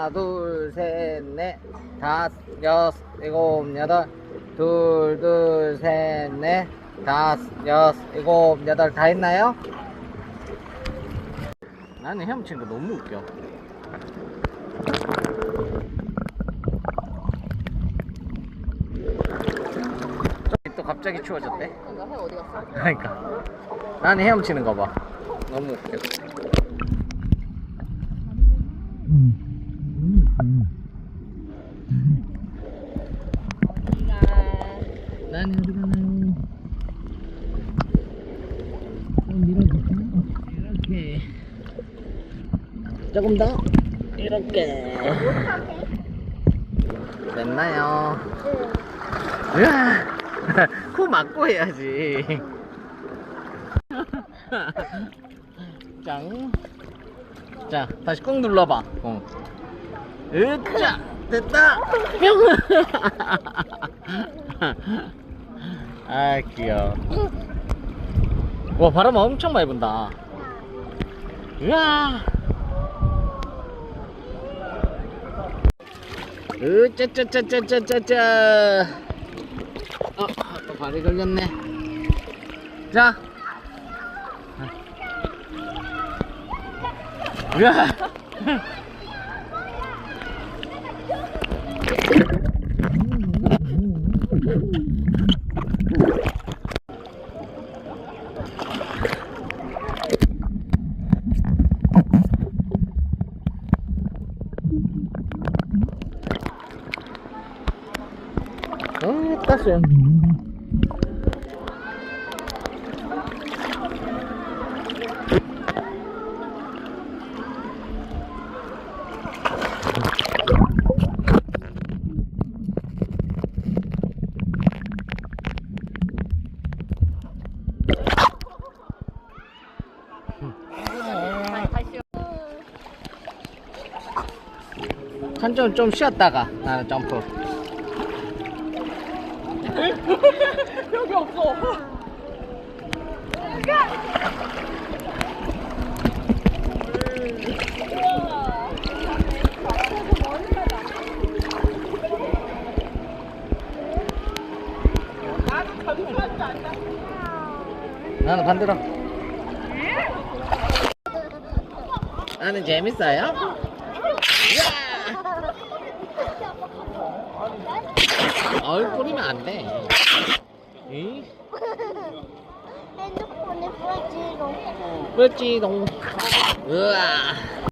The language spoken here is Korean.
하나, 둘, 셋, 넷, 다섯, 여섯, 일곱, 여덟, 둘, 둘, 셋, 넷, 다섯, 여섯, 일곱, 여덟, 다 했나요? 나는 헤엄치는 거 너무 웃겨. 또 갑자기 추워졌대. 그러니까? 그러니까 나는 헤엄치는 거 봐. 너무 웃겨. 나는 어디 가나요? 좀 밀어줄까요? 이렇게 조금 더 이렇게 됐나요? 으아 코 막고 해야지 짱. 자, 다시 꾹 눌러봐. 어. 으짜! 됐다! 뿅! 아, 귀여워. 와, 바람 엄청 많이 분다. 으아! 으짜짜짜짜짜짜! 어, 또 발이 걸렸네. 자. 으아! 땄어요. 다시 한점 좀 쉬었다가 나는 점프. 나는 반대로. 나는 재밌어요? 얼 뿌리면 안 돼. 이? 핸드폰에 뿌려지롱. 뿌렸지롱. 으아.